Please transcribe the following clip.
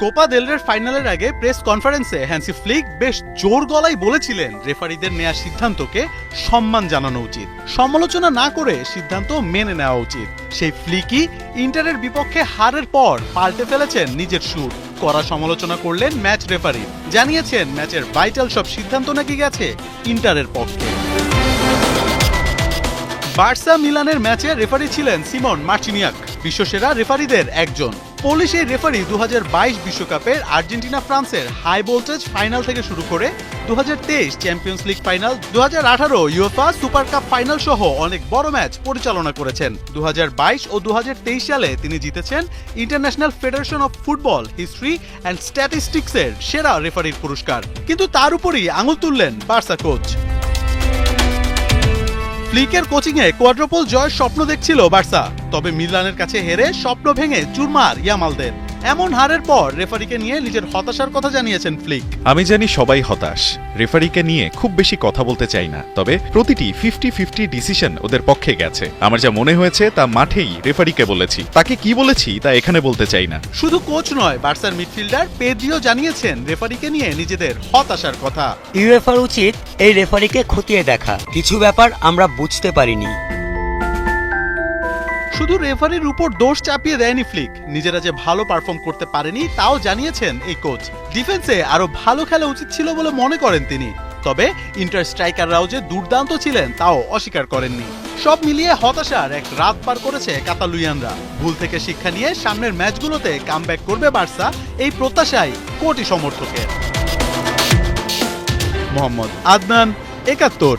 Copa দেলরের ফাইনালের আগে press কনফারেন্সে হ্যান্সি ফ্লিক বেশ জোর গলায় বলেছিলেন রেফারিদের নেওয়া সিদ্ধান্তকে সম্মান জানানো উচিত। সমালোচনা না করে সিদ্ধান্ত মেনে নেওয়া উচিত। সেই ফ্লিকই ইন্টারের বিপক্ষে হারের পর পাল্টে ফেলেছেন নিজের সুর। করা সমালোচনা করলেন ম্যাচ রেফারি জানিয়েছেন ম্যাচের ভাইটাল সব সিদ্ধান্ত নাকি গেছে ইন্টারের পক্ষে। বার্সা মিলানের ম্যাচে রেফারি ছিলেন সিমন মার্চিনিয়াক। বিশ্বসেরা রেফারিদের একজন। পোলিশ এই রেফারি দু বিশ্বকাপের আর্জেন্টিনা ফ্রান্সের হাই ভোল্টেজ ফাইনাল থেকে শুরু করে দুহাজার তেইশ চ্যাম্পিয়ন্স লিগ ফাইনাল দু ইউএফা সুপার কাপ ফাইনাল সহ অনেক বড় ম্যাচ পরিচালনা করেছেন। দু হাজার বাইশ ও দু হাজার তেইশ সালে তিনি জিতেছেন international federation of football history and স্ট্যাটিস্টিক্সের সেরা রেফারির পুরস্কার। কিন্তু তার উপরই আঙুল তুললেন বার্সা কোচ। ফ্লিকের কোচিংয়ে কোয়াড্রোপল জয়ের স্বপ্ন দেখছিল বার্সা। তবে মিলানের কাছে হেরে স্বপ্ন ভেঙে চুরমার ইয়ামালদের। এমন হারের পর রেফারিকে নিয়ে নিজের হতাশার কথা জানিয়েছেন ফ্লিক। আমি জানি সবাই হতাশ। রেফারিকে নিয়ে খুব বেশি কথা বলতে চাই না তবে প্রতিটি ফিফটি ফিফটি ডিসিশন ওদের পক্ষে গেছে। আমার যা মনে হয়েছে তা মাঠেই রেফারিকে বলেছি। তাকে কি বলেছি তা এখানে বলতে চাই না। শুধু কোচ নয় বার্সার মিডফিল্ডার পেদ্রিও জানিয়েছেন রেফারিকে নিয়ে নিজেদের হতাশার কথা। ইউএফার উচিত এই রেফারিকে খতিয়ে দেখা। কিছু ব্যাপার আমরা বুঝতে পারিনি। শুধু রেফারির উপর দোষ চাপিয়ে দেয়নি ফ্লিক। নিজেরা যে ভালো পারফর্ম করতে পারেনি, তাও জানিয়েছেন এই কোচ ডিফেন্সে আরও ভালো খেলা উচিত ছিল বলে মনে করেন তিনি। তবে ইন্টার স্ট্রাইকাররাও যে দুর্দান্ত ছিলেন, তাও অস্বীকার করেননি। সব মিলিয়ে হতাশার এক রাত পার করেছে কাতালুইয়ানরা ভুল থেকে শিক্ষা নিয়ে সামনের ম্যাচগুলোতে কামব্যাক করবে বার্সা এই প্রত্যাশাই কোটি সমর্থকের। মোহাম্মদ আদনান, একাত্তর।